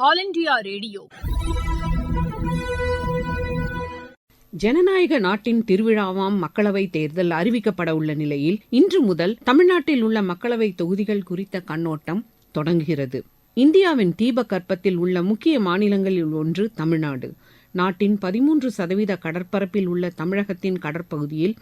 All India radio. ஜனநாயக நாட்டின் திருவிழாவாம் மக்களவை தேர்தல் அறிவிக்கப்பட உள்ள நிலையில் இன்று முதல் தமிழ்நாட்டில் உள்ள மக்களவை தொகுதிகள் குறித்த கண்ணோட்டம் தொடங்குகிறது. இந்தியாவின் தீபகற்பத்தில் உள்ள முக்கிய மாநிலங்களில் ஒன்று தமிழ்நாடு. நாட்டின் பதிமூன்று சதவீத கடற்பரப்பில் உள்ள தமிழகத்தின் கடற்பகுதியில்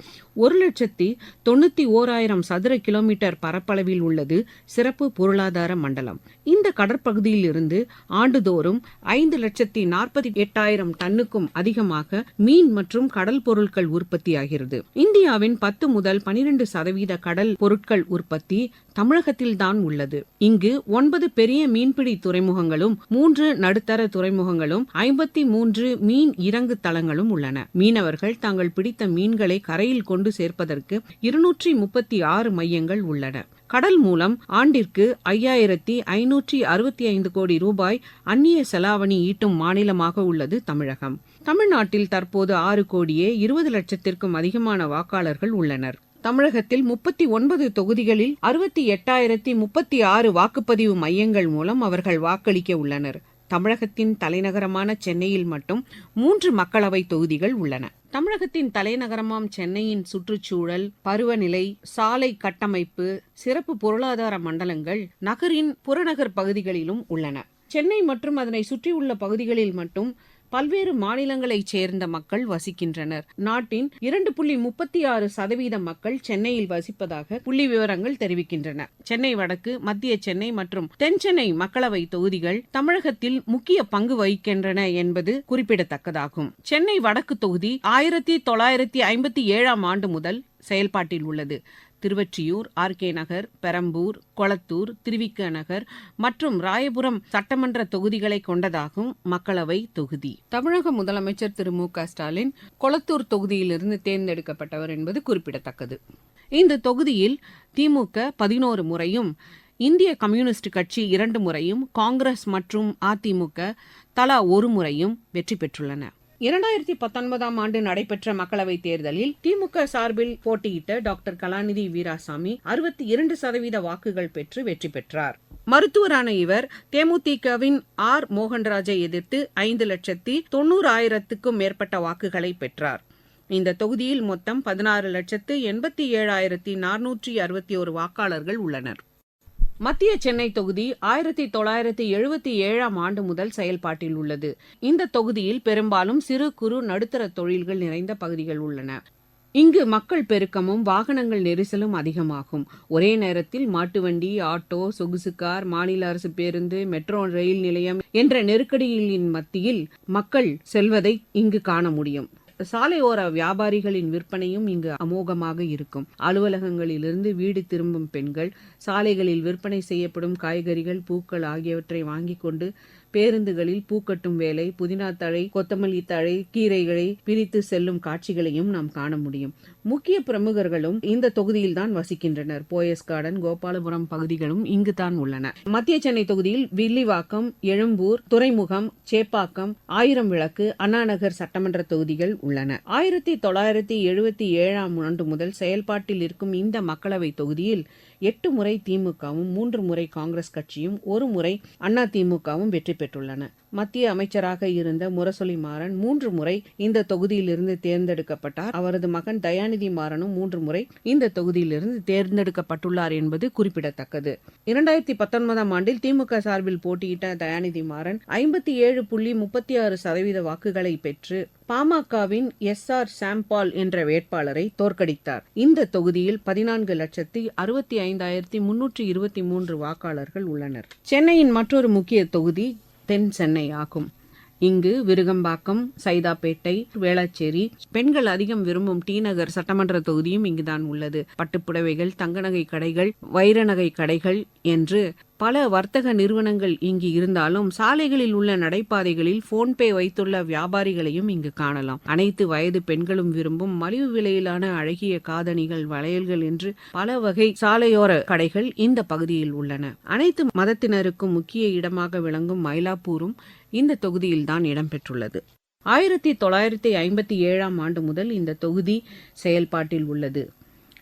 ஒரு லட்சத்தி தொண்ணூத்தி ஓராயிரம் சதுர கிலோமீட்டர் பரப்பளவில் உள்ளது சிறப்பு பொருளாதார மண்டலம். இந்த கடற்பகுதியில் இருந்து ஆண்டுதோறும் ஐந்து லட்சத்தி நாற்பத்தி எட்டாயிரம் டன்னுக்கும் அதிகமாக மீன் மற்றும் கடல் பொருட்கள் உற்பத்தியாகிறது. இந்தியாவின் பத்து முதல் பனிரெண்டு சதவீத கடல் பொருட்கள் உற்பத்தி தமிழகத்தில்தான் உள்ளது. இங்கு ஒன்பது பெரிய மீன்பிடி துறைமுகங்களும் மூன்று நடுத்தர துறைமுகங்களும் ஐம்பத்தி மூன்று மீன் இறங்கு தளங்களும் உள்ளன. மீனவர்கள் தாங்கள் பிடித்த மீன்களை கரையில் கொண்டு சேர்ப்பதற்கு இருநூற்றி முப்பத்தி ஆறு மையங்கள் உள்ளன. கடல் மூலம் ஆண்டிற்கு ஐயாயிரத்தி ஐநூற்றி அறுபத்தி ஐந்து கோடி ரூபாய் அந்நிய செலாவணி ஈட்டும் மாநிலமாக உள்ளது தமிழகம். தமிழ்நாட்டில் தற்போது ஆறு கோடியே இருபது லட்சத்திற்கும் அதிகமான வாக்காளர்கள் உள்ளனர். தமிழகத்தில் முப்பத்தி ஒன்பது தொகுதிகளில் அறுபத்தி எட்டாயிரத்தி முப்பத்தி ஆறு வாக்குப்பதிவு மையங்கள் மூலம் அவர்கள் வாக்களிக்க உள்ளனர். தமிழகத்தின் தலைநகரமான சென்னையில் மட்டும் மூன்று மக்களவை தொகுதிகள் உள்ளன. தமிழகத்தின் தலைநகரமாம் சென்னையின் சுற்றுச்சூழல் பருவநிலை சாலை கட்டமைப்பு சிறப்பு பொருளாதார மண்டலங்கள் நகரின் புறநகர் பகுதிகளிலும் உள்ளன. சென்னை மற்றும் அதனை சுற்றியுள்ள பகுதிகளில் மட்டும் பல்வேறு மாநிலங்களைச் சேர்ந்த மக்கள் வசிக்கின்றனர். நாட்டின் இரண்டு புள்ளி முப்பத்தி ஆறு சதவீத மக்கள் சென்னையில் வசிப்பதாக புள்ளி விவரங்கள் தெரிவிக்கின்றன. சென்னை வடக்கு மத்திய சென்னை மற்றும் தென் சென்னை மக்களவை தொகுதிகள் தமிழகத்தில் முக்கிய பங்கு வகிக்கின்றன என்பது குறிப்பிடத்தக்கதாகும். சென்னை வடக்கு தொகுதி ஆயிரத்தி தொள்ளாயிரத்தி ஐம்பத்தி ஏழாம் ஆண்டு முதல் செயல்பாட்டில் உள்ளது. திருவொற்றியூர் ஆர் கே நகர் பெரம்பூர் கொளத்தூர் திருவிக்க நகர் மற்றும் ராயபுரம் சட்டமன்ற தொகுதிகளை கொண்டதாகும் மக்களவை தொகுதி. தமிழக முதலமைச்சர் திரு மு க ஸ்டாலின் கொளத்தூர் தொகுதியிலிருந்து தேர்ந்தெடுக்கப்பட்டவர் என்பது குறிப்பிடத்தக்கது. இந்த தொகுதியில் திமுக பதினோரு முறையும் இந்திய கம்யூனிஸ்ட் கட்சி இரண்டு முறையும் காங்கிரஸ் மற்றும் அதிமுக தலா ஒரு முறையும் வெற்றி பெற்றுள்ளன. இரண்டாயிரத்தி பத்தொன்பதாம் ஆண்டு நடைபெற்ற மக்களவைத் தேர்தலில் திமுக சார்பில் போட்டியிட்ட டாக்டர் கலாநிதி வீராசாமி அறுபத்தி இரண்டு சதவீத வாக்குகள் பெற்று வெற்றி பெற்றார். மருத்துவரான இவர் தேமுதிகவின் ஆர். மோகன்ராஜை எதிர்த்து ஐந்து லட்சத்தி தொன்னூறாயிரத்துக்கும் மேற்பட்ட வாக்குகளை பெற்றார். இந்த தொகுதியில் மொத்தம் பதினாறு லட்சத்து எண்பத்தி ஏழாயிரத்தி நானூற்றி அறுபத்தி ஒரு வாக்காளர்கள் உள்ளனர். மத்திய சென்னை தொகுதி ஆயிரத்தி தொள்ளாயிரத்தி எழுபத்தி ஏழாம் ஆண்டு முதல் செயல்பாட்டில் உள்ளது. இந்த தொகுதியில் பெரும்பாலும் சிறு குறு நடுத்தர தொழில்கள் நிறைந்த பகுதிகள் உள்ளன. இங்கு மக்கள் பெருக்கமும் வாகனங்கள் நெரிசலும் அதிகமாகும். ஒரே நேரத்தில் மாட்டு வண்டி ஆட்டோ சொகுசு கார் மாநில அரசு பேருந்து மெட்ரோ ரயில் நிலையம் என்ற நெருக்கடிகளின் மத்தியில் மக்கள் செல்வதை இங்கு காண முடியும். சாலையோர வியாபாரிகளின் விற்பனையும் இங்கு அமோகமாக இருக்கும். அலுவலகங்களிலிருந்து வீடு திரும்பும் பெண்கள் சாலைகளில் விற்பனை செய்யப்படும் காய்கறிகள் பூக்கள் ஆகியவற்றை வாங்கிக் கொண்டு பேருந்துகளில் பூக்கட்டும் வேலை புதினா தழை கொத்தமல்லி தழை கீரைகளை பிரித்து செல்லும் காட்சிகளையும் நாம் காண முடியும். முக்கிய பிரமுகர்களும் இந்த தொகுதியில் தான் வசிக்கின்றனர். போயஸ் கார்டன் கோபாலபுரம் பகுதிகளும் இங்கு தான் உள்ளன. மத்திய சென்னை தொகுதியில் வில்லிவாக்கம் எழும்பூர் துறைமுகம் சேப்பாக்கம் ஆயிரம் விளக்கு அண்ணாநகர் சட்டமன்ற தொகுதிகள் உள்ளன. ஆயிரத்தி தொள்ளாயிரத்தி எழுபத்தி ஏழாம் ஆண்டு முதல் செயல்பாட்டில் இருக்கும் இந்த மக்களவை தொகுதியில் எட்டு முறை திமுகவும் மூன்று முறை காங்கிரஸ் கட்சியும் ஒரு முறை அண்ணா திமுகவும் வெற்றி பெற்றுள்ளன மத்திய அமைச்சராக இருந்த முரசொலி மாறன் மூன்று முறை இந்த தொகுதியிலிருந்து தேர்ந்தெடுக்கப்பட்டார். அவரது மகன் தயாநிதி மாறனும் மூன்று முறை இந்த தொகுதியிலிருந்து தேர்ந்தெடுக்கப்பட்டுள்ளார் என்பது குறிப்பிடத்தக்கது. இரண்டாயிரத்தி பத்தொன்பதாம் ஆண்டில் திமுக சார்பில் போட்டியிட்ட தயாநிதி மாறன் ஐம்பத்தி ஏழு புள்ளி முப்பத்தி ஆறு சதவீத வாக்குகளை பெற்று பாமகவின் எஸ் ஆர் சாம்பால் என்ற வேட்பாளரை தோற்கடித்தார். இந்த தொகுதியில் பதினான்கு லட்சத்தி அறுபத்தி ஐந்தாயிரத்தி முன்னூற்றி இருபத்தி மூன்று வாக்காளர்கள் உள்ளனர். சென்னையின் மற்றொரு முக்கிய தொகுதி தென் சென்னை ஆகும். இங்கு விருகம்பாக்கம் சைதாப்பேட்டை வேளச்சேரி பெண்கள் அதிகம் விரும்பும் டி நகர் சட்டமன்ற தொகுதியும் இங்குதான் உள்ளது. பட்டுப்புடவைகள் தங்க நகை கடைகள் வைர நகை கடைகள் என்று பல வர்த்தக நிறுவனங்கள் இங்கு இருந்தாலும் சாலைகளில் உள்ள நடைபாதைகளில் போன்பே வைத்துள்ள வியாபாரிகளையும் இங்கு காணலாம். அனைத்து வயது பெண்களும் விரும்பும் மலிவு விலையிலான அழகிய காதணிகள் வளையல்கள் என்று பல வகை சாலையோர கடைகள் இந்த பகுதியில் உள்ளன. அனைத்து மதத்தினருக்கும் முக்கிய இடமாக விளங்கும் மயிலாப்பூரும் இந்த தொகுதியில்தான் இடம்பெற்றுள்ளது. ஆயிரத்தி தொள்ளாயிரத்தி ஐம்பத்தி ஏழாம் ஆண்டு முதல் இந்த தொகுதி செயல்பாட்டில் உள்ளது.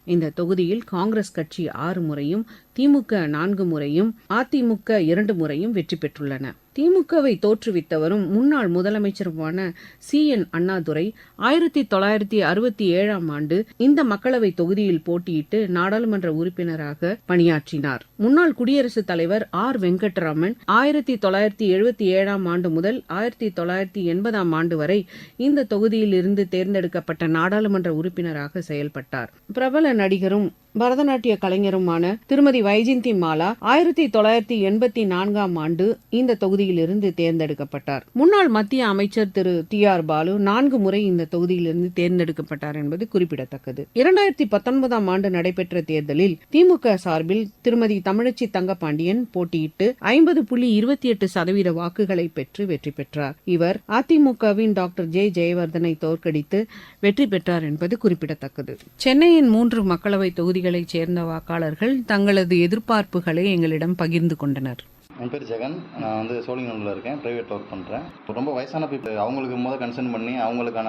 இந்த தொகுதியில் காங்கிரஸ் கட்சி ஆறு முறையும் திமுக நான்கு முறையும் அதிமுக இரண்டு முறையும் வெற்றி பெற்றுள்ளன. திமுகவை தோற்றுவித்தவரும் முன்னாள் முதலமைச்சருமான சி. என். அண்ணாதுரை ஆயிரத்தி தொள்ளாயிரத்தி அறுபத்தி ஏழாம் ஆண்டு இந்த மக்களவை தொகுதியில் போட்டியிட்டு நாடாளுமன்ற உறுப்பினராக பணியாற்றினார். முன்னாள் குடியரசுத் தலைவர் ஆர். வெங்கட்ராமன் ஆயிரத்தி தொள்ளாயிரத்தி எழுபத்தி ஏழாம் ஆண்டு முதல் ஆயிரத்தி தொள்ளாயிரத்தி எண்பதாம் ஆண்டு வரை இந்த தொகுதியில் இருந்து தேர்ந்தெடுக்கப்பட்ட நாடாளுமன்ற உறுப்பினராக செயல்பட்டார். பிரபல நடிகரும் பரதநாட்டிய கலைஞருமான திருமதி வைஜந்தி மாலா ஆயிரத்தி தொள்ளாயிரத்தி எண்பத்தி நான்காம் ஆண்டு இந்த தொகுதியிலிருந்து தேர்ந்தெடுக்கப்பட்டார். முன்னாள் மத்திய அமைச்சர் திரு டி ஆர் பாலு நான்கு முறை இந்த தொகுதியிலிருந்து தேர்ந்தெடுக்கப்பட்டார் என்பது குறிப்பிடத்தக்கது. இரண்டாயிரத்தி பத்தொன்பதாம் ஆண்டு நடைபெற்ற தேர்தலில் திமுக சார்பில் திருமதி தமிழச்சி தங்கபாண்டியன் போட்டியிட்டு ஐம்பது புள்ளி இருபத்தி எட்டு சதவீத வாக்குகளை பெற்று வெற்றி பெற்றார். இவர் அதிமுகவின் டாக்டர் ஜே. ஜெயவர்தனை தோற்கடித்து வெற்றி பெற்றார் என்பது குறிப்பிடத்தக்கது. சென்னையின் மூன்று மக்களவை தொகுதி தொகுதிகளைச் சேர்ந்த வாக்காளர்கள் தங்களது எதிர்பார்ப்புகளை எங்களிடம் பகிர்ந்து கொண்டனர். என் பேர் ஜெகன். நான் வந்து சோழிங்கநல்லூரில் இருக்கேன். ப்ரைவேட் ஒர்க் பண்ணுறேன் ரொம்ப வயசான பீப்புள் அவங்களுக்கு முதல் கன்சர்ன் பண்ணி அவங்களுக்கான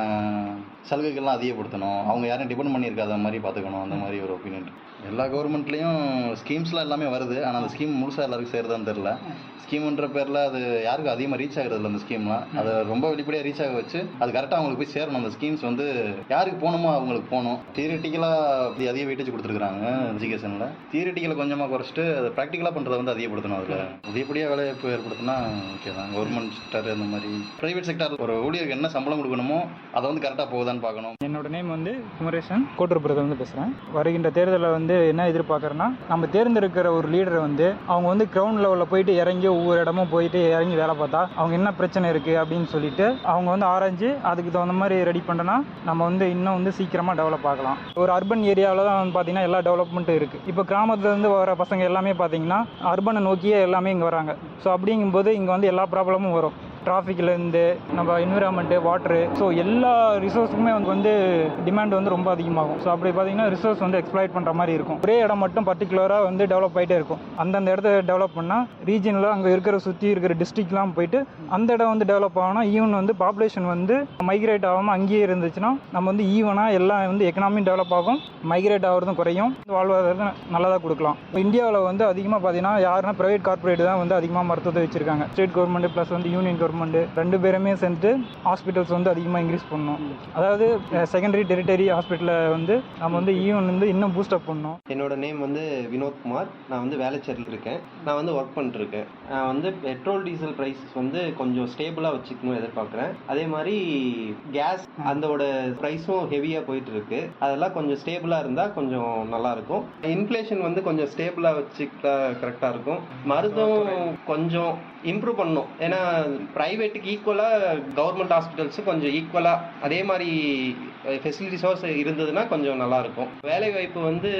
சலுகைகள்லாம் அதிகப்படுத்தணும். அவங்க யாரையும் டிபெண்ட் பண்ணியிருக்காத மாதிரி பார்த்துக்கணும். அந்த மாதிரி ஒரு ஒப்பீனியன் எல்லா கவர்மெண்ட்லேயும் ஸ்கீம்ஸ்லாம் எல்லாமே வருது. ஆனால் அந்த ஸ்கீம் முழுசாக எல்லாருக்கும் சேருதான்னு தெரில ஸ்கீம்ன்ற பேரில் அது யாருக்கும் அதிகமாக ரீச் ஆகுறது இல்லை அந்த ஸ்கீம்லாம் அதை ரொம்ப வெளிப்படையாக ரீச் ஆக வச்சு அது கரெக்டாக அவங்களுக்கு போய் சேரணும். அந்த ஸ்கீம்ஸ் வந்து யாருக்கு போகணுமோ அவங்களுக்கு போகணும். தியரிட்டிக்கலாக அப்படி அதிக வெயிட்டேஜ் கொடுத்துருக்காங்க எஜுகேஷனில் தியரிட்டிக்கலை கொஞ்சமாக குறைச்சிட்டு அதை ப்ராக்டிக்கலாக பண்ணுறதை வந்து அதிகப்படுத்தணும் அதில். அதிகப்படியாக வேலைவாய்ப்பு ஏற்படுத்தினா ஓகே தான். கவர்மெண்ட் செக்டர் அந்த மாதிரி. ப்ரைவேட் செக்டர் ஒரு ஊழியருக்கு என்ன சம்பளம் கொடுக்கணுமோ அதை வந்து கரெக்டாக போகுதான்னு பார்க்கணும். என்னோட நேம் வந்து குமரேசன். கோட்டூர்புரத்துலேருந்து பேசுகிறேன் வருகின்ற தேர்தலில் வந்து என்ன எதிர்பார்க்குறேன்னா நம்ம தேர்ந்தெடுக்கிற ஒரு லீடரை வந்து அவங்க வந்து கிரவுண்ட் லெவலில் போயிட்டு இறங்கி ஒவ்வொரு இடமும் போயிட்டு இறங்கி வேலை பார்த்தா அவங்க என்ன பிரச்சனை இருக்குது அப்படின்னு சொல்லிட்டு அவங்க வந்து ஆராய்ஞ்சு அதுக்கு தகுந்த மாதிரி ரெடி பண்ணனா நம்ம வந்து இன்னும் வந்து சீக்கிரமாக டெவலப் ஆகலாம். ஒரு அர்பன் ஏரியாவில் தான் வந்து பார்த்தீங்கன்னா எல்லா டெவலப்மெண்ட்டும் இருக்குது இப்போ கிராமத்துலேருந்து வர பசங்க எல்லாமே பார்த்தீங்கன்னா அர்பனை நோக்கியே எல்லாமே இங்கே வராங்க. ஸோ அப்படிங்கும்போது இங்கே வந்து எல்லா ப்ராப்ளமும் வரும். டிராஃபிக்லேருந்து நம்ம என்விரான்மெண்ட்டு வாட்ரு ஸோ எல்லா ரிசோர்ஸுக்குமே வந்து வந்து டிமாண்ட் வந்து ரொம்ப அதிகமாகும். ஸோ அப்படி பார்த்தீங்கன்னா ரிசோர்ஸ் வந்து எக்ஸ்ப்ளாய்ட் பண்ணுற மாதிரி இருக்கும். ஒரே இடம் மட்டும் பர்டிகுலராக வந்து டெவலப் ஆகிட்டே இருக்கும். அந்தந்த இடத்த டெவலப் பண்ணால் ரீஜனில் அங்கே இருக்கிற சுற்றி இருக்கிற டிஸ்ட்ரிக்ட்லாம் போயிட்டு அந்த இடம் வந்து டெவலப் ஆகணும் ஈவன் வந்து பாப்புலேஷன் வந்து மைக்ரேட் ஆகாமல் அங்கேயே இருந்துச்சுன்னா நம்ம வந்து ஈவனாக எல்லாம் வந்து எக்கனாமி டெவலப் ஆகும். மைக்ரேட் ஆகிறதும் குறையும். வாழ்வாதாரத்தை நல்லதாக கொடுக்கலாம். இப்போ இந்தியாவில் வந்து அதிகமாக பார்த்தீங்கன்னா யாருன்னா ப்ரைவேட் கார்ப்பரேட் தான் வந்து அதிகமாக மருத்துவத்தை வச்சிருக்காங்க. ஸ்டேட் கவர்மெண்ட் ப்ளஸ் வந்து யூனியன் கவர்மெண்ட் கவர்மெண்ட்டு ரெண்டு பேருமே சேர்ந்துட்டு ஹாஸ்பிட்டல்ஸ் வந்து அதிகமாக இன்க்ரீஸ் பண்ணணும். அதாவது செகண்டரி டெரிட்டரி ஹாஸ்பிட்டலில் வந்து நம்ம வந்து e ஈவன் வந்து இன்னும் பூஸ்டப் பண்ணணும். என்னோட நேம் வந்து வினோத் குமார். நான் வந்து வேலைச்சேரில் இருக்கேன். நான் வந்து ஒர்க் பண்ணிட்டுருக்கேன். நான் வந்து பெட்ரோல் டீசல் ப்ரைஸ் வந்து கொஞ்சம் ஸ்டேபிளாக வச்சுக்கணும் எதிர்பார்க்குறேன். அதே மாதிரி கேஸ் அதோட ப்ரைஸும் ஹெவியாக போயிட்டு இருக்கு அதெல்லாம் கொஞ்சம் ஸ்டேபிளாக இருந்தால் கொஞ்சம் நல்லா இருக்கும். இன்ஃப்ளேஷன் வந்து கொஞ்சம் ஸ்டேபிளாக வச்சுக்கிட்டா கரெக்டாக இருக்கும். மருத்துவம் கொஞ்சம் இம்ப்ரூவ் பண்ணணும். ஏன்னா ப்ரைவேட்டுக்கு ஈக்குவலாக கவர்மெண்ட் ஹாஸ்பிட்டல்ஸும் கொஞ்சம் ஈக்குவலாக அதே மாதிரி ஃபெசிலிட்டிஸோஸ் இருந்ததுன்னா கொஞ்சம் நல்லாயிருக்கும். வேலை வாய்ப்பு வந்து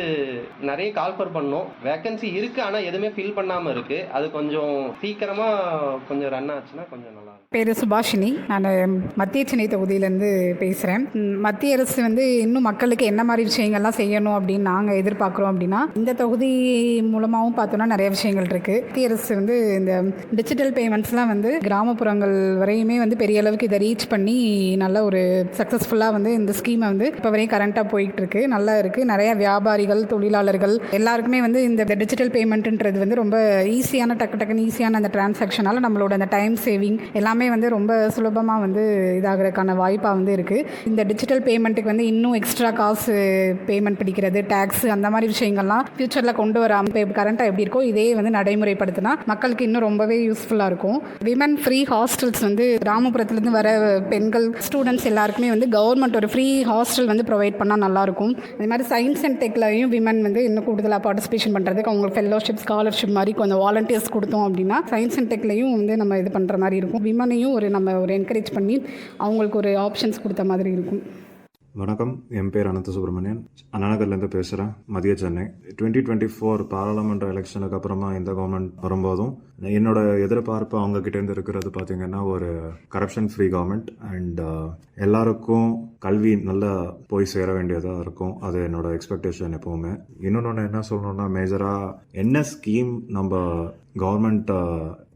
நிறைய கால்ஃபர் பண்ணோம். வேக்கன்சி இருக்குது ஆனால் எதுவுமே ஃபில் பண்ணாமல் இருக்குது அது கொஞ்சம் சீக்கிரமாக கொஞ்சம் ரன் ஆச்சுன்னா கொஞ்சம் நல்லா பேர் சுபாஷினி. நான் மத்திய சென்னை தொகுதியிலேருந்து பேசுகிறேன் மத்திய அரசு வந்து இன்னும் மக்களுக்கு என்ன மாதிரி விஷயங்கள்லாம் செய்யணும் அப்படின்னு நாங்கள் எதிர்பார்க்குறோம் அப்படின்னா இந்த தொகுதி மூலமாகவும் பார்த்தோன்னா நிறைய விஷயங்கள் இருக்குது மத்திய அரசு வந்து இந்த டிஜிட்டல் பேமெண்ட்ஸ்லாம் வந்து கிராமப்புறங்கள் வரையுமே வந்து பெரிய அளவுக்கு இதை ரீச் பண்ணி நல்ல ஒரு சக்ஸஸ்ஃபுல்லாக வந்து இந்த ஸ்கீமை வந்து இப்போ வரையும் கரண்ட்டாக போயிட்டு இருக்கு நல்லா இருக்குது நிறைய வியாபாரிகள் தொழிலாளர்கள் எல்லாருக்குமே வந்து இந்த டிஜிட்டல் பேமெண்ட்டுன்றது வந்து ரொம்ப ஈஸியான டக்கு டக்குன்னு ஈஸியான அந்த டிரான்சாக்ஷனால் நம்மளோட அந்த டைம் சேவிங் எல்லாமே வந்து ரொம்ப சுலபமாக வந்து இதாகிறதுக்கான வாய்ப்பாக வந்து இருக்குது இந்த டிஜிட்டல் பேமெண்ட்டுக்கு வந்து இன்னும் எக்ஸ்ட்ரா காசு பேமெண்ட் பிடிக்கிறது டேக்ஸ் அந்த மாதிரி விஷயங்கள்லாம் ஃப்யூச்சரில் கொண்டு வராமல் இப்போ கரண்ட்டாக எப்படி இருக்கோ இதே வந்து நடைமுறைப்படுத்தினா மக்களுக்கு இன்னும் ரொம்பவே யூஸ்ஃபுல்லாக இருக்கும். விமன் ஃப்ரீ ஹாஸ்டல்ஸ் வந்து கிராமப்புறத்துலேருந்து வர பெண்கள் ஸ்டூடெண்ட்ஸ் எல்லாருக்குமே வந்து கவர்மெண்ட் ஒரு ஃப்ரீ ஹாஸ்டல் வந்து ப்ரொவைட் பண்ணால் நல்லாயிருக்கும் அதே மாதிரி சயின்ஸ் அண்ட் டெக்லையும் விமன் வந்து இன்னும் கூடுதலாக பார்ட்டிசிபேஷன் பண்ணுறதுக்கு அவங்களுக்கு ஃபெல்லோஷிப் ஸ்காலர்ஷிப் மாதிரி கொஞ்சம் வாலண்டியர்ஸ் கொடுத்தோம் அப்படின்னா சயின்ஸ் அண்ட் டெக்லையும் வந்து நம்ம இது பண்ணுற மாதிரி இருக்கும். விமனையும் ஒரு நம்ம ஒரு என்கரேஜ் பண்ணி அவங்களுக்கு ஒரு ஆப்ஷன்ஸ் கொடுத்த மாதிரி இருக்கும். வணக்கம். என் பேர் அனந்த சுப்ரமணியன் அண்ணாநகர்லேருந்து பேசுகிறேன் மதிய சென்னை. டுவெண்ட்டி டுவெண்ட்டி ஃபோர் பாராளுமன்ற எலெக்ஷனுக்கு அப்புறமா இந்த கவர்மெண்ட் வரும்போதும் என்னோட எதிர்பார்ப்பு அவங்க கிட்டேருந்து இருக்கிறது பார்த்தீங்கன்னா ஒரு கரப்ஷன் ஃப்ரீ கவர்மெண்ட் அண்ட் எல்லாருக்கும் கல்வி நல்லா போய் சேர வேண்டியதாக இருக்கும். அது என்னோட எக்ஸ்பெக்டேஷன் எப்போவுமே. இன்னொன்று என்ன சொல்லணும்னா மேஜராக என்ன ஸ்கீம் நம்ம கவர்மெண்ட்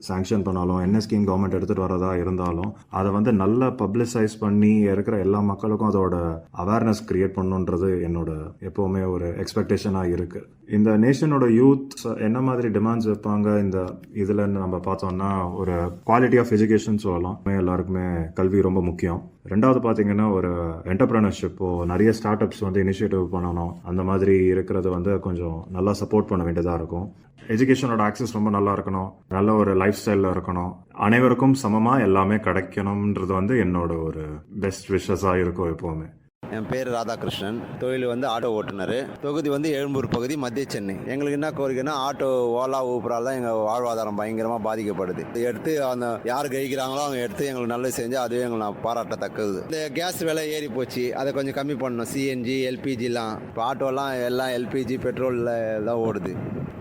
சாங்ஷன் uh, பண்ணாலும் என்ன ஸ்கீம் கவர்மெண்ட் எடுத்துகிட்டு வரதா இருந்தாலும் அதை வந்து நல்லா பப்ளிசைஸ் பண்ணி இருக்கிற எல்லா மக்களுக்கும் அதோட அவேர்னஸ் கிரியேட் பண்ணுன்றது என்னோட எப்போவுமே ஒரு எக்ஸ்பெக்டேஷனாக இருக்குது இந்த நேஷனோட யூத் என்ன மாதிரி டிமாண்ட்ஸ் வைப்பாங்க? இந்த இதில் நம்ம பார்த்தோம்னா ஒரு குவாலிட்டி ஆஃப் எஜுகேஷன் சொல்லலாம். எல்லாருக்குமே கல்வி ரொம்ப முக்கியம். ரெண்டாவது பார்த்தீங்கன்னா ஒரு என்டர்பிரனர்ஷிப்போ நிறைய ஸ்டார்ட் அப்ஸ் வந்து இனிஷியேட்டிவ் பண்ணணும். அந்த மாதிரி இருக்கிறது வந்து கொஞ்சம் நல்லா சப்போர்ட் பண்ண வேண்டியதாக இருக்கும். எஜுகேஷனோட ஆக்சஸ் ரொம்ப நல்லா இருக்கணும். நல்ல ஒரு லைஃப் ஸ்டைலில் இருக்கணும். அனைவருக்கும் சமமாக எல்லாமே கிடைக்கணும்ன்றது வந்து என்னோட ஒரு பெஸ்ட் விஷஸாக இருக்கும் எப்போவுமே. என் பேர் ராதாகிருஷ்ணன். தொழில் வந்து ஆட்டோ ஓட்டுநர். தொகுதி வந்து எழும்பூர் பகுதி மத்திய சென்னை. எங்களுக்கு என்ன கோரிக்கைன்னா ஆட்டோ ஓலா ஊப்பரால் தான் எங்கள் வாழ்வாதாரம் பயங்கரமாக பாதிக்கப்படுது. இதை எடுத்து அந்த யார் கழிக்கிறாங்களோ அவங்க எடுத்து எங்களுக்கு நல்லது செஞ்சு அதுவே எங்களுக்கு நான் பாராட்டத்தக்கது. இந்த கேஸ் விலை ஏறி போச்சு. அதை கொஞ்சம் கம்மி பண்ணணும். சிஎன்ஜி எல்பிஜிலாம் இப்போ ஆட்டோலாம் எல்லாம் எல்பிஜி பெட்ரோலில் தான் ஓடுது.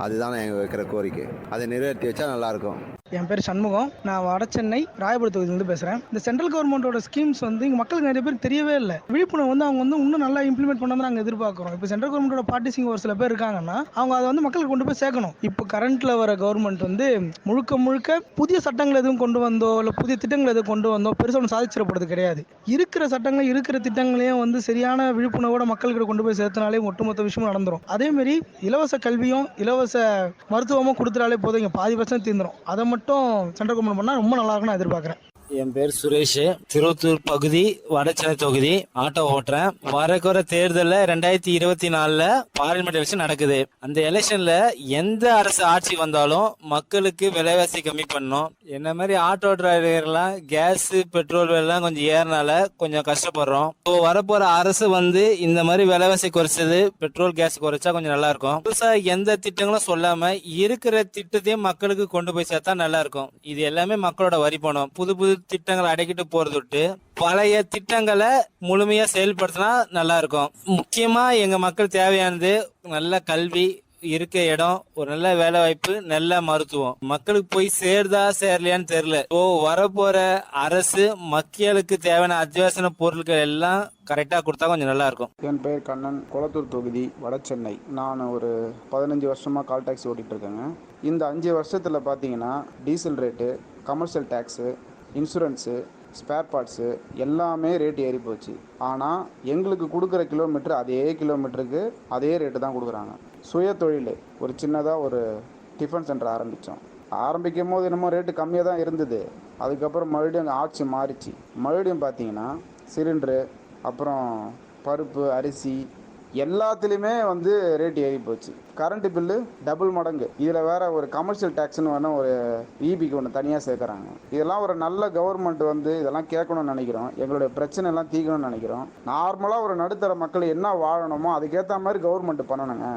அதுதான் எங்கள் வைக்கிற கோரிக்கை. அதை நிறைவேற்றி வச்சா நல்லாயிருக்கும் என் பேர் சண்முகம். நான் வட சென்னை ராயபுரம் தொகுதியிலிருந்து பேசுகிறேன் இந்த சென்ட்ரல் கவர்மெண்ட்டோட ஸ்கீம்ஸ் வந்து இங்கே மக்களுக்கு நிறைய பேர் தெரியவே இல்லை. விழிப்புணர்வு வந்து அவங்க வந்து இன்னும் நல்லா இம்ப்ளிமெண்ட் பண்ண நாங்கள் எதிர்பார்க்குறோம். இப்போ சென்ட்ரல் கவர்மெண்ட்டோட பார்ட்டிஸ் இங்கே ஒரு சில பேர் இருக்காங்கன்னா அவங்க அதை வந்து மக்களுக்கு கொண்டு போய் சேர்க்கணும். இப்போ கரண்ட்டில் வர கவர்மெண்ட் வந்து முழுக்க முழுக்க புதிய சட்டங்கள் எதுவும் கொண்டு வந்தோ இல்லை புதிய திட்டங்கள் எதுவும் கொண்டு வந்தோ பெருசாக ஒன்று சாதிச்சிடப்படுறது கிடையாது. இருக்கிற சட்டங்கள் இருக்கிற திட்டங்களையும் வந்து சரியான விழிப்புணர்வோட மக்கள்கிட்ட கொண்டு போய் சேர்த்தனாலே ஒட்டுமொத்த விஷயமும் நடந்துடும் அதேமாரி இலவச கல்வியும் இலவச மருத்துவமும் கொடுத்துட்டாலே போதும். இங்கே பாதி பர்சன்ட் தீர்ந்துடும் அதை மட்டும் மட்டும் சென்ட்ரல் கவர்மெண்ட் பண்ணால் ரொம்ப நல்லா இருக்கும்னு நான் எதிர்பார்க்குறேன். என் பேர் சுரேஷ். திருவத்தூர் பகுதி வடசென்னை தொகுதி ஆட்டோ ஓட்டுறேன். வரக்குற தேர்தலில் ரெண்டாயிரத்தி இருபத்தி நாலுல பார்லிமெண்ட் எலெக்ஷன் நடக்குது. அந்த எலெக்ஷன்ல எந்த அரசு ஆட்சி வந்தாலும் மக்களுக்கு விலைவாசி கம்மி பண்ணணும். என்ன மாதிரி ஆட்டோ டிரைவர்லாம் கேஸ் பெட்ரோல் விலைலாம் கொஞ்சம் ஏறினால கொஞ்சம் கஷ்டப்படுறோம். இப்போ வரப்போற அரசு வந்து இந்த மாதிரி விலைவாசி குறைச்சது பெட்ரோல் கேஸ் குறைச்சா கொஞ்சம் நல்லா இருக்கும். புதுசாக எந்த திட்டங்களும் சொல்லாம இருக்கிற திட்டத்தையும் மக்களுக்கு கொண்டு போய் சேர்த்தா நல்லா இருக்கும். இது எல்லாமே மக்களோட வரி பணம். புது புது திட்டங்களை அடைக்கிட்டு போறதுட்டு பழைய திட்டங்களை முழுமையா செயல்படுத்தினா நல்லா இருக்கும். முக்கியமா எங்க மக்கள் தேவையானது நல்ல கல்வி இருக்க இடம் ஒரு நல்ல வேலை வாய்ப்பு நல்ல மருத்துவம். மக்களுக்கு போய் சேருதா சேரலையான்னு தெரியல. ஓ வரப்போற அரசு மக்களுக்கு தேவையான அத்தியாவசிய பொருட்கள் எல்லாம் கரெக்டாக கொடுத்தா கொஞ்சம் நல்லா இருக்கும். என் பெயர் கண்ணன். குளத்தூர் தொகுதி வடசென்னை நான் ஒரு பதினஞ்சு வருஷமாக கால் டாக்ஸி ஓட்டிகிட்டு இருக்கேங்க. இந்த அஞ்சு வருஷத்தில் பார்த்தீங்கன்னா diesel rate commercial tax insurance spare parts எல்லாமே ரேட் ஏறி போச்சு. ஆனால் எங்களுக்கு கொடுக்குற கிலோமீட்டர் அதே கிலோமீட்டருக்கு அதே ரேட்டு தான் கொடுக்குறாங்க. சுய தொழில் ஒரு சின்னதாக ஒரு டிஃபன் சென்டர் ஆரம்பித்தோம் ஆரம்பிக்கும் போது என்னமோ ரேட்டு கம்மியாக தான் இருந்தது. அதுக்கப்புறம் மறுபடியும் அங்கே ஆட்சி மாறிச்சு. மறுபடியும் பார்த்தீங்கன்னா சிலிண்ட்ரு அப்புறம் பருப்பு அரிசி எல்லாத்துலேயுமே வந்து ரேட் ஏறி போச்சு. கரண்ட் பில்லு டபுள் மடங்கு. இதில் வேற ஒரு கமர்ஷியல் டேக்ஸ்னு வேணால் ஒரு இபிக்கு ஒன்று தனியாக சேர்க்குறாங்க. இதெல்லாம் ஒரு நல்ல கவர்மெண்ட் வந்து இதெல்லாம் கேட்கணும்னு நினைக்கிறோம். எங்களுடைய பிரச்சனை எல்லாம் தீர்க்கணும்னு நினைக்கிறோம். நார்மலாக ஒரு நடுத்தர மக்கள் என்ன வாழணுமோ அதுக்கேற்ற மாதிரி கவர்மெண்ட் பண்ணணுங்க.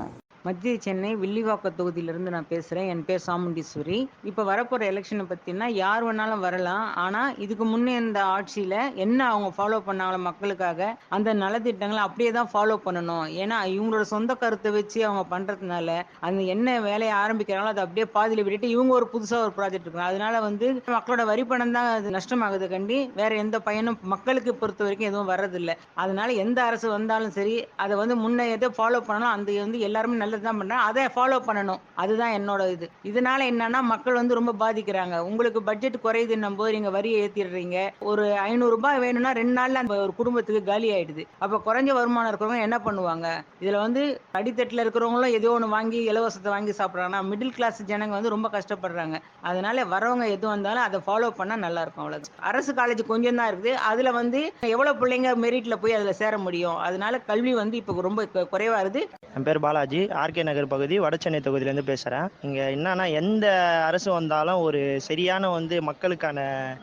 மத்திய சென்னை வில்லிவாக்க தொகுதியிலிருந்து நான் பேசுகிறேன் என் பேர் சாமுண்டீஸ்வரி. இப்போ வரப்போகிற எலெக்ஷனை பற்றினா யார் வேணாலும் வரலாம். ஆனால் இதுக்கு முன்னே இந்த ஆட்சியில் என்ன அவங்க ஃபாலோ பண்ணாங்களோ மக்களுக்காக அந்த நலத்திட்டங்களை அப்படியே தான் ஃபாலோ பண்ணணும். ஏன்னா இவங்களோட சொந்த கருத்தை வச்சு அவங்க பண்ணுறதுனால அந்த என்ன வேலையை ஆரம்பிக்கிறாங்களோ அதை அப்படியே பாதியில் விட்டுட்டு இவங்க ஒரு புதுசாக ஒரு ப்ராஜெக்ட் இருக்கும் அதனால வந்து மக்களோட வரி பணம் தான் அது நஷ்டமாகுது கண்டி வேற எந்த பயனும் மக்களுக்கு பொறுத்த வரைக்கும் எதுவும் வர்றதில்லை. அதனால எந்த அரசு வந்தாலும் சரி அதை வந்து முன்னே எதை ஃபாலோ பண்ணாலும் அந்த வந்து எல்லாருமே நல்ல நல்லது தான் அதை ஃபாலோ பண்ணணும். அதுதான் என்னோட இது. இதனால என்னன்னா மக்கள் வந்து ரொம்ப பாதிக்கிறாங்க. உங்களுக்கு பட்ஜெட் குறையுதுன்னும் போது நீங்க வரியை ஏத்திடுறீங்க. ஒரு ஐநூறு ரூபாய் வேணும்னா ரெண்டு நாள்ல அந்த ஒரு குடும்பத்துக்கு காலி ஆயிடுது. அப்ப குறைஞ்ச வருமானம் இருக்கிறவங்க என்ன பண்ணுவாங்க? இதுல வந்து அடித்தட்டுல இருக்கிறவங்களும் ஏதோ ஒன்று வாங்கி இலவசத்தை வாங்கி சாப்பிட்றாங்கன்னா மிடில் கிளாஸ் ஜனங்க வந்து ரொம்ப கஷ்டப்படுறாங்க. அதனால வரவங்க எது வந்தாலும் அதை ஃபாலோ பண்ணா நல்லா இருக்கும் அவ்வளவு அரசு காலேஜ் கொஞ்சம் தான் இருக்குது. அதுல வந்து எவ்வளவு பிள்ளைங்க மெரிட்ல போய் அதுல சேர முடியும்? அதனால கல்வி வந்து இப்போ ரொம்ப கு- குறைவா இருக்குது. என் பேர் பாலாஜி. ஆர்கே நகர் பகுதி வடசென்னை தொகுதியிலேருந்து பேசுகிறேன் இங்கே என்னன்னா எந்த அரசு வந்தாலும் ஒரு சரியான வந்து மக்களுக்கான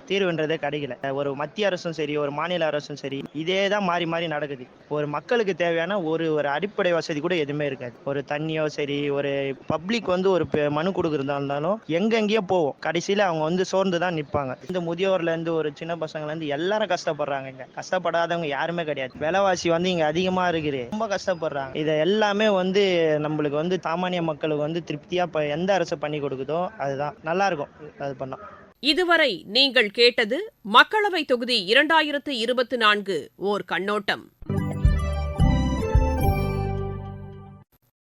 தீர்வுன்றதே கிடைக்கல. ஒரு மத்திய அரசும் சரி ஒரு மாநில அரசும் சரி இதே தான் மாறி மாறி நடக்குது. ஒரு மக்களுக்கு தேவையான ஒரு ஒரு அடிப்படை வசதி கூட எதுவுமே இருக்காது. ஒரு தண்ணியோ சரி ஒரு பப்ளிக் வந்து ஒரு பெ- மனு கொடுக்குறதா இருந்தாலும் எங்கெங்கேயோ போவோம். கடைசியில் அவங்க வந்து சோர்ந்து தான் நிற்பாங்க இந்த முதியோர்லேருந்து ஒரு சின்ன பசங்கள்லேருந்து எல்லாரும் கஷ்டப்படுறாங்க இங்கே. கஷ்டப்படாதவங்க யாருமே கிடையாது. விலைவாசி வந்து இங்கே அதிகமாக இருக்குது. ரொம்ப கஷ்டப்படுறாங்க. இதை எல்லாமே வந்து நம்மளுக்கு வந்து சாமானிய மக்களுக்கு வந்து திருப்தியாக இப்போ எந்த அரசு பண்ணி கொடுக்குதோ அதுதான். நல்லா இருக்கும் அது பண்ணால் இதுவரை நீங்கள் கேட்டது மக்களவை தொகுதி இரண்டாயிரத்து இருபத்தி நான்கு ஓர் கண்ணோட்டம்.